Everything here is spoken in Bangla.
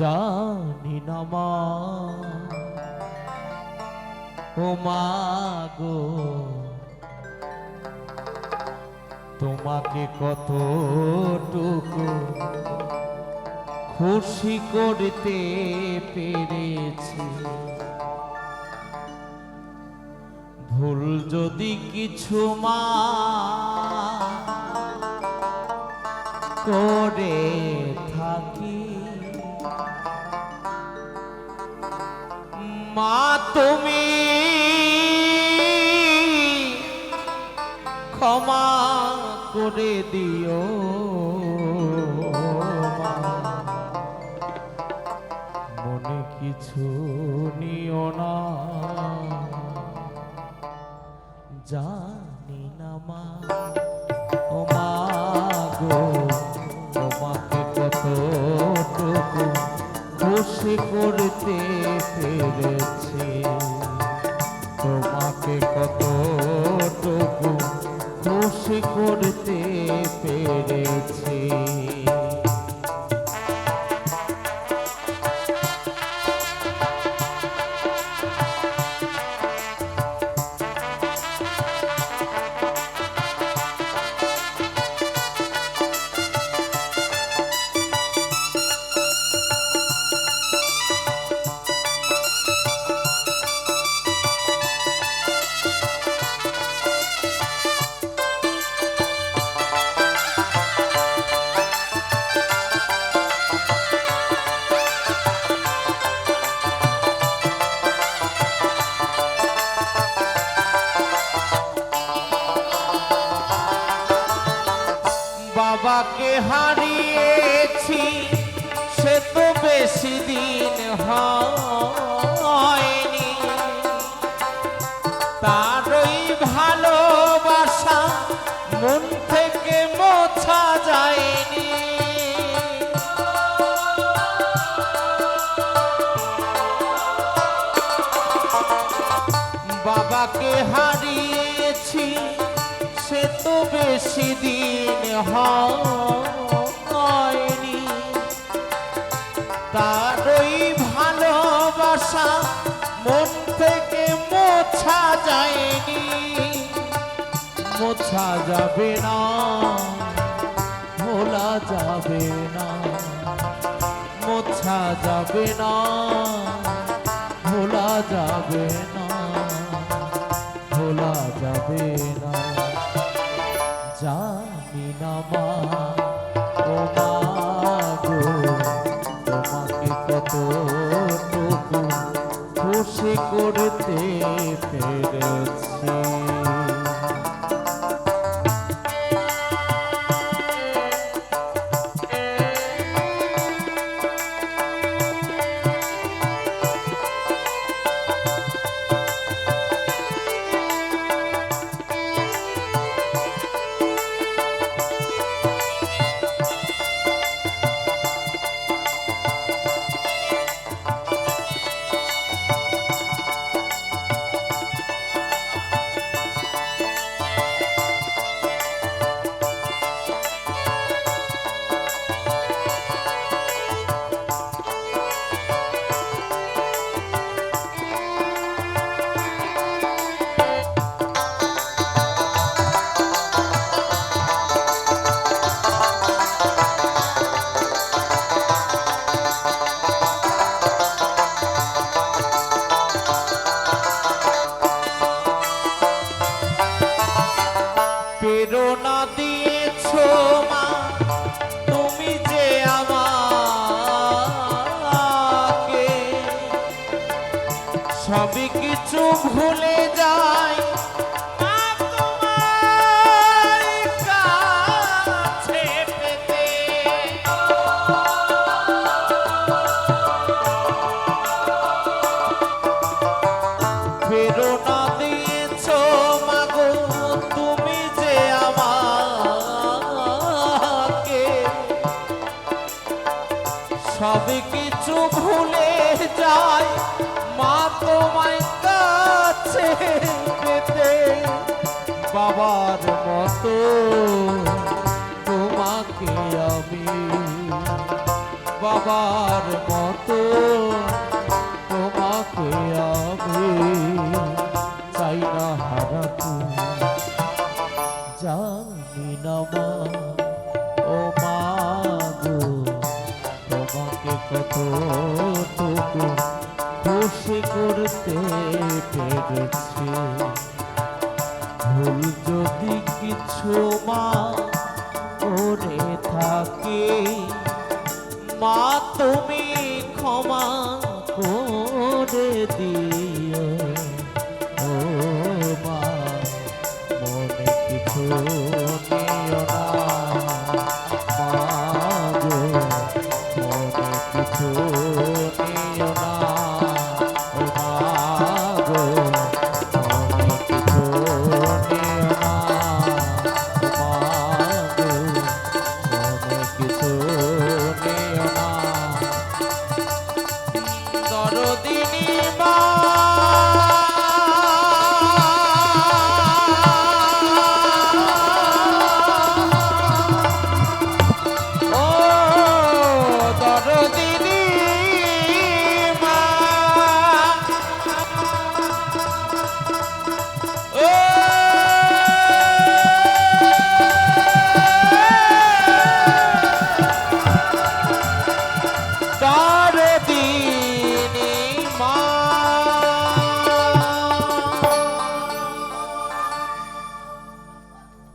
জানি না মা। ও মা গো, তোমাকে কতটুকু খুশি করতে পেরেছি। ভুল যদি কিছু মা করে থাকি মা তুমি। ক্ষমা করে দিও। মনে কিছু নিও না। জানি না মা। খুশি করতে পেরেছি। তোমাকে কতটুকু খুশি করতে পেরেছি। বাবাকে হারিয়েছি, সে তো বেশি দিন হয়নি। তারই ভালোবাসা মন থেকে মোছা যায়নি। বাবাকে হারিয়েছি তো বেশি দিন হয়নি। তারই ভালোবাসা মন থেকে মোছা যায়নি। মোছা যাবে না, ভোলা যাবে না, মোছা যাবে না, ভোলা যাবে না, ভোলা যাবে না। জানি না মা ও মা গো তোমাকে কতটুকু খুশি করতে পেরেছি। দিয়েছ মা তুমি যে আমাকে সবই কিছু ভুলে যাই মা, তোমার বাবার মতো তোমাকে আমি। বাবার মতো তোমাকে আমি। করে থাকে মা তুমি ক্ষমা করে দিও।